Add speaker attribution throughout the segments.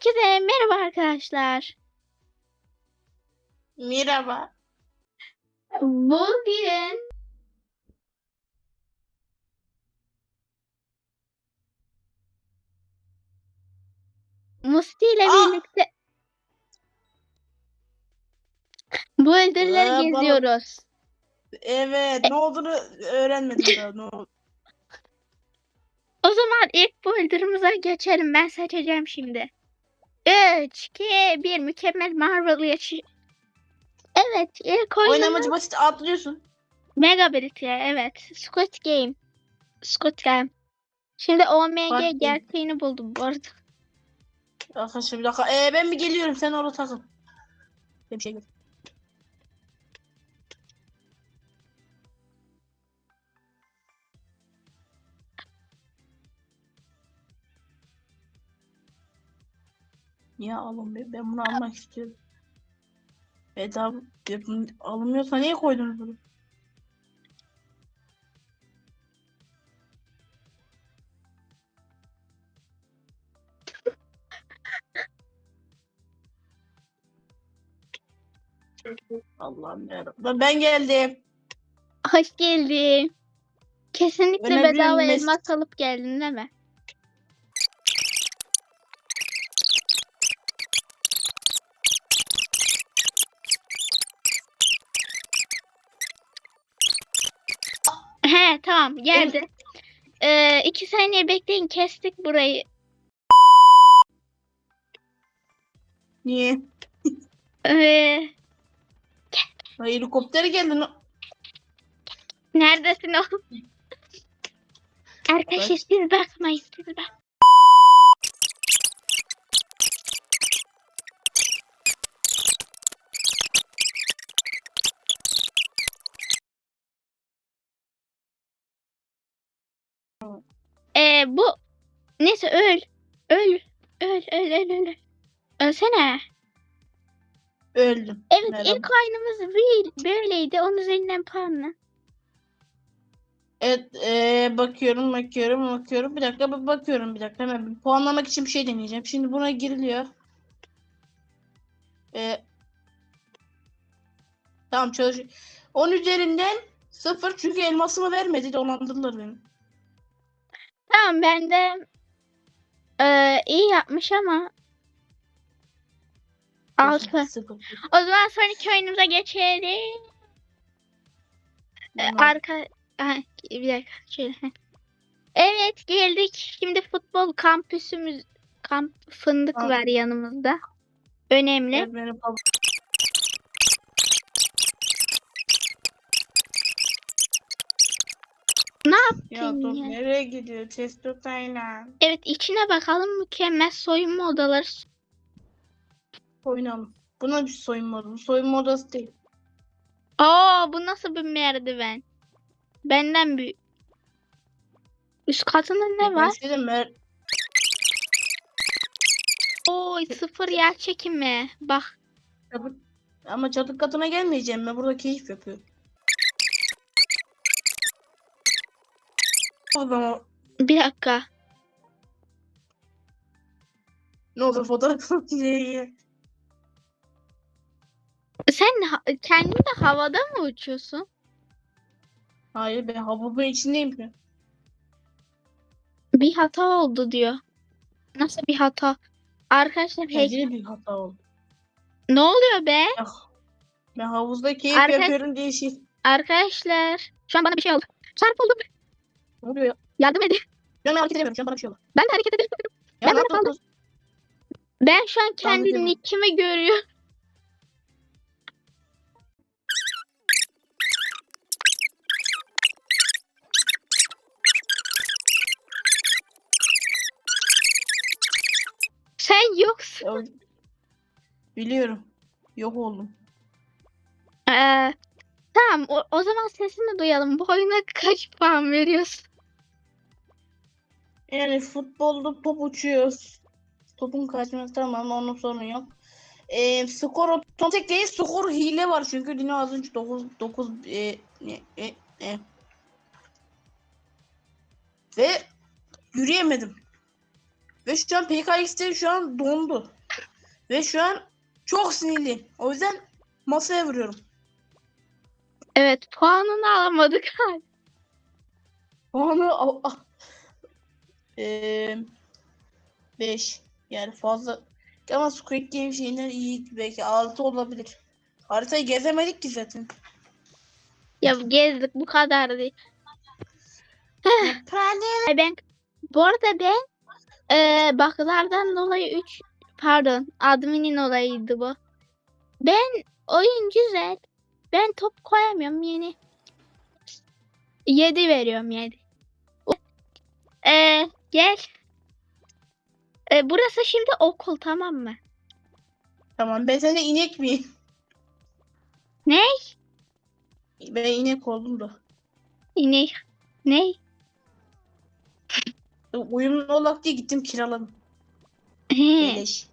Speaker 1: Herkese merhaba arkadaşlar.
Speaker 2: Merhaba.
Speaker 1: Bugün Musti ile
Speaker 2: Ah!
Speaker 1: birlikte bu öldürleri
Speaker 2: Aa, bana-
Speaker 1: geziyoruz.
Speaker 2: Evet, ne olduğunu öğrenmedim daha. Ne oldu?
Speaker 1: O zaman ilk bu öldürümüze geçelim. Ben seçeceğim şimdi. 3, 2, 1 mükemmel Marvel yaşı. Evet ilk oyunumuz
Speaker 2: Oynamacı basit atlıyorsun.
Speaker 1: Mega Brite evet. Squid Game. Squid Game. Şimdi OMG
Speaker 2: değil.
Speaker 1: gerçeğini buldum bu arada.
Speaker 2: Arkadaşlar bir dakika. Ee, ben bir geliyorum. Sen orada takıl. Bir şey yok. Ya alın be. Ben bunu almak istiyorum. Bedava alınmıyorsa niye koydunuz bunu? Allah'ım yarabbim. Ben geldim.
Speaker 1: Hoş geldin. Kesinlikle
Speaker 2: Önemli
Speaker 1: bedava elmas alıp geldin değil mi? He tamam geldi. Ee, iki saniye bekleyin kestik burayı.
Speaker 2: Niye?
Speaker 1: Ee,
Speaker 2: Helikopter geldi. Ne-
Speaker 1: neredesin oğlum? Arkadaşlar siz bakmayın siz bak. Ee, bu neyse öl. Öl. Öl öl öl öl. Ölsene.
Speaker 2: Öldüm.
Speaker 1: Evet
Speaker 2: Merhaba.
Speaker 1: ilk oyunumuz böyle- böyleydi. Onun üzerinden puanla.
Speaker 2: Evet, eee, bakıyorum, bakıyorum, bakıyorum. Bir dakika, bir bakıyorum bir dakika. Hemen bir puanlamak için bir şey deneyeceğim. Şimdi buna giriliyor. Eee, tamam çalışıyor. 10 üzerinden 0 çünkü elmasımı vermedi. Dolandırdılar beni.
Speaker 1: Tamam ben de eee, iyi yapmış ama 6.
Speaker 2: Sıfır.
Speaker 1: O zaman sonraki oyunumuza geçelim. Ee. Arka bir dakika şöyle. Evet geldik. Şimdi futbol kampüsümüz kamp fındık var yanımızda. Önemli.
Speaker 2: Evet,
Speaker 1: Ne
Speaker 2: Ya
Speaker 1: yaptın
Speaker 2: dur,
Speaker 1: ya?
Speaker 2: nereye gidiyor? Testo Taylan.
Speaker 1: Evet içine bakalım mükemmel soyunma odaları.
Speaker 2: Oynayalım. Buna bir soyunma odası. Soyunma odası değil.
Speaker 1: Aa bu nasıl bir merdiven? Benden büyük. Üst katında ne
Speaker 2: Ben
Speaker 1: var?
Speaker 2: mer-
Speaker 1: Oy sıfır yer çekimi. Bak
Speaker 2: Ama çatı katına gelmeyeceğim. Ben burada keyif yapıyorum. Zaman
Speaker 1: bir dakika.
Speaker 2: ne olur fotoğraf diye.
Speaker 1: Sen ha- kendin de havada mı uçuyorsun?
Speaker 2: Hayır ben havuzun içindeyim ya.
Speaker 1: Bir hata oldu diyor. Nasıl bir hata? Arkadaşlar hey,
Speaker 2: Bence de bir hata oldu.
Speaker 1: ne oluyor be?
Speaker 2: Ya, ben havuzda keyif
Speaker 1: Arka-
Speaker 2: yapıyorum diye şey.
Speaker 1: Arkadaşlar şu an bana bir şey oldu. Çarpıldım.
Speaker 2: Ne oluyor ya?
Speaker 1: Yardım edin.
Speaker 2: Ben hareket edemiyorum. Şu an bana bir şey oldu.
Speaker 1: Ben de hareket edemiyorum.
Speaker 2: Ya
Speaker 1: Ben
Speaker 2: ne
Speaker 1: de kaldım. Ben şu an kendi nickimi görüyorum. Sen yoksun.
Speaker 2: Biliyorum. Yok oldum.
Speaker 1: Ee, tamam o, o zaman sesini duyalım. Bu oyuna kaç puan veriyorsun?
Speaker 2: Yani futbolda top uçuyor. Topun kaçması tamam onun sorunu yok. Ee, skor otomatik değil skor hile var çünkü Dino az önce 9 9 e, ne, e, e. ve yürüyemedim. Ve şu an PKX'de şu an dondu. Ve şu an çok sinirliyim. O yüzden masaya vuruyorum.
Speaker 1: Evet puanını alamadık.
Speaker 2: Puanı al. al. Eee 5. Yani fazla. Ama Squid Game şeyinden iyi belki 6 olabilir. Haritayı gezemedik ki zaten.
Speaker 1: ya gezdik bu kadar değil.
Speaker 2: Prane.
Speaker 1: Ay Ben bu arada ben e, bug'lardan dolayı 3 pardon adminin olayıydı bu. Ben oyun güzel. Ben top koyamıyorum yeni. 7 veriyorum 7. E, gel. E, burası şimdi okul tamam mı?
Speaker 2: Tamam ben sende inek miyim?
Speaker 1: Ne?
Speaker 2: Ben inek oldum da.
Speaker 1: İnek. Ne?
Speaker 2: Uyumlu olak diye gittim kiraladım.
Speaker 1: He.
Speaker 2: Beleş.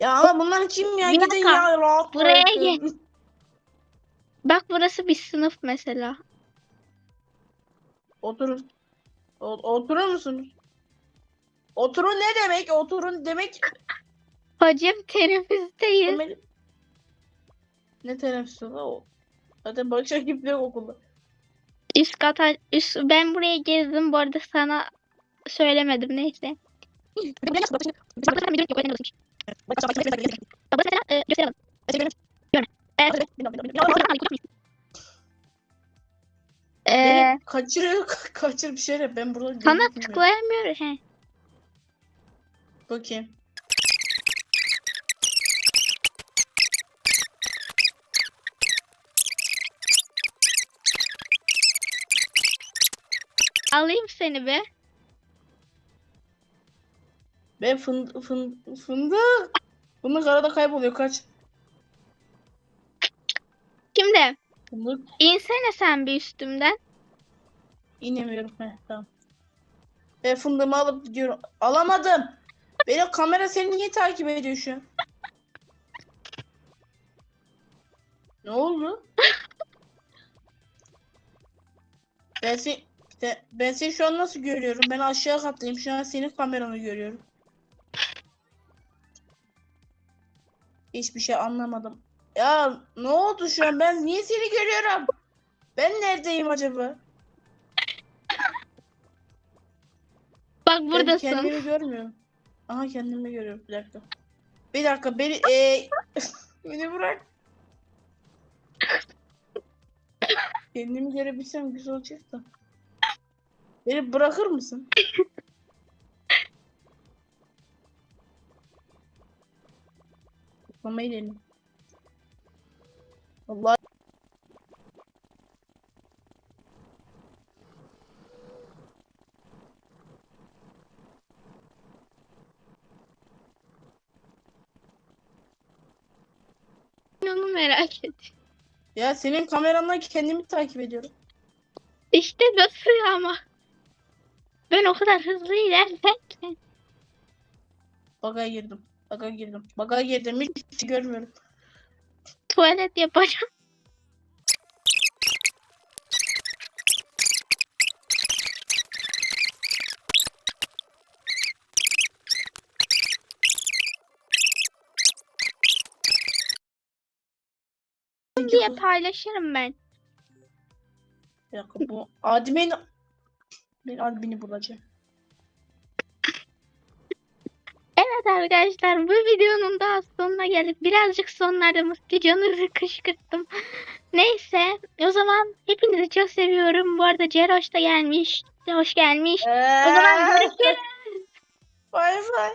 Speaker 2: Ya ama bunlar kim ya?
Speaker 1: Bir
Speaker 2: Gidin
Speaker 1: dakika.
Speaker 2: ya rahat
Speaker 1: Buraya
Speaker 2: bırakın.
Speaker 1: Bak burası bir sınıf mesela.
Speaker 2: Oturun. O- oturur musunuz? Oturun ne demek? Oturun demek.
Speaker 1: Hocam teneffüsteyiz.
Speaker 2: Temel- Ne teneffüsü o? Zaten başka kimse yok okulda.
Speaker 1: Üst kata üst, ben buraya gezdim bu arada sana söylemedim neyse. Bak mesela müdürlük yok öyle yazmış. Bak mesela e, gösterelim. E,
Speaker 2: Beni kaçırıyor, kaçır bir şey yap. Ben burada
Speaker 1: sana
Speaker 2: gözükmüyorum.
Speaker 1: tıklayamıyor. He.
Speaker 2: Bakayım.
Speaker 1: Alayım seni be.
Speaker 2: Ben fındık, fındık, fındık. Fındık arada kayboluyor kaç.
Speaker 1: Şimdi
Speaker 2: Fındık
Speaker 1: insene sen bir üstümden.
Speaker 2: inemiyorum. Heh, tamam. Ben fındığımı alıp gidiyorum. Alamadım. Benim kamera seni niye takip ediyor şu an? Ne oldu? Ben seni, ben seni şu an nasıl görüyorum? Ben aşağı kattayım. Şu an senin kameranı görüyorum. Hiçbir şey anlamadım. Ya ne oldu şu an? Ben niye seni görüyorum? Ben neredeyim acaba?
Speaker 1: Bak
Speaker 2: Ben
Speaker 1: buradasın.
Speaker 2: kendimi görmüyorum. Aha kendimi görüyorum. Bir dakika. Bir dakika beni e, beni bırak. Kendimi görebilsem güzel olacak da. Beni bırakır mısın? Tıklamayı denedim. Allah
Speaker 1: Onu merak et.
Speaker 2: ya senin kameranla kendimi takip ediyorum.
Speaker 1: İşte nasıl ama. Ben o kadar hızlı ilerlerken.
Speaker 2: Baga girdim. Baga girdim. Baga girdim. Hiç şey görmüyorum.
Speaker 1: Tuvalet yapacağım. diye paylaşırım ben.
Speaker 2: Bir dakika bu admin ben admini bulacağım.
Speaker 1: Arkadaşlar bu videonun daha sonuna geldik. Birazcık sonlarda Musti canı kışkırttım. Neyse o zaman hepinizi çok seviyorum. Bu arada Ceroş da gelmiş. Hoş gelmiş. O zaman görüşürüz.
Speaker 2: Bay bay.